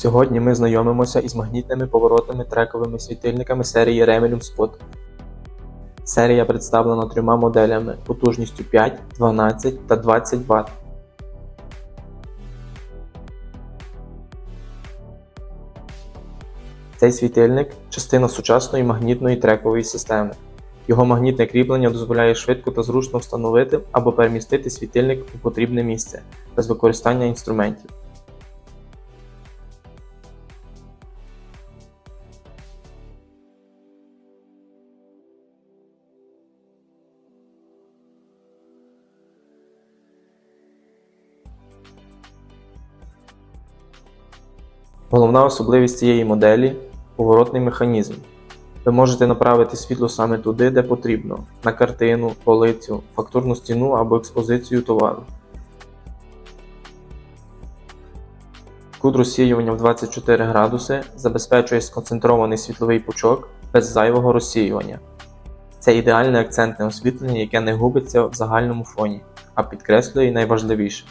Сьогодні ми знайомимося із магнітними поворотними трековими світильниками серії Remelium Spot. Серія представлена трьома моделями потужністю 5, 12 та 20 Вт. Цей світильник частина сучасної магнітної трекової системи. Його магнітне кріплення дозволяє швидко та зручно встановити або перемістити світильник у потрібне місце без використання інструментів. Головна особливість цієї моделі поворотний механізм. Ви можете направити світло саме туди, де потрібно на картину, полицю, фактурну стіну або експозицію товару. Кут розсіювання в 24 градуси забезпечує сконцентрований світловий пучок без зайвого розсіювання. Це ідеальне акцентне освітлення, яке не губиться в загальному фоні, а підкреслює найважливіше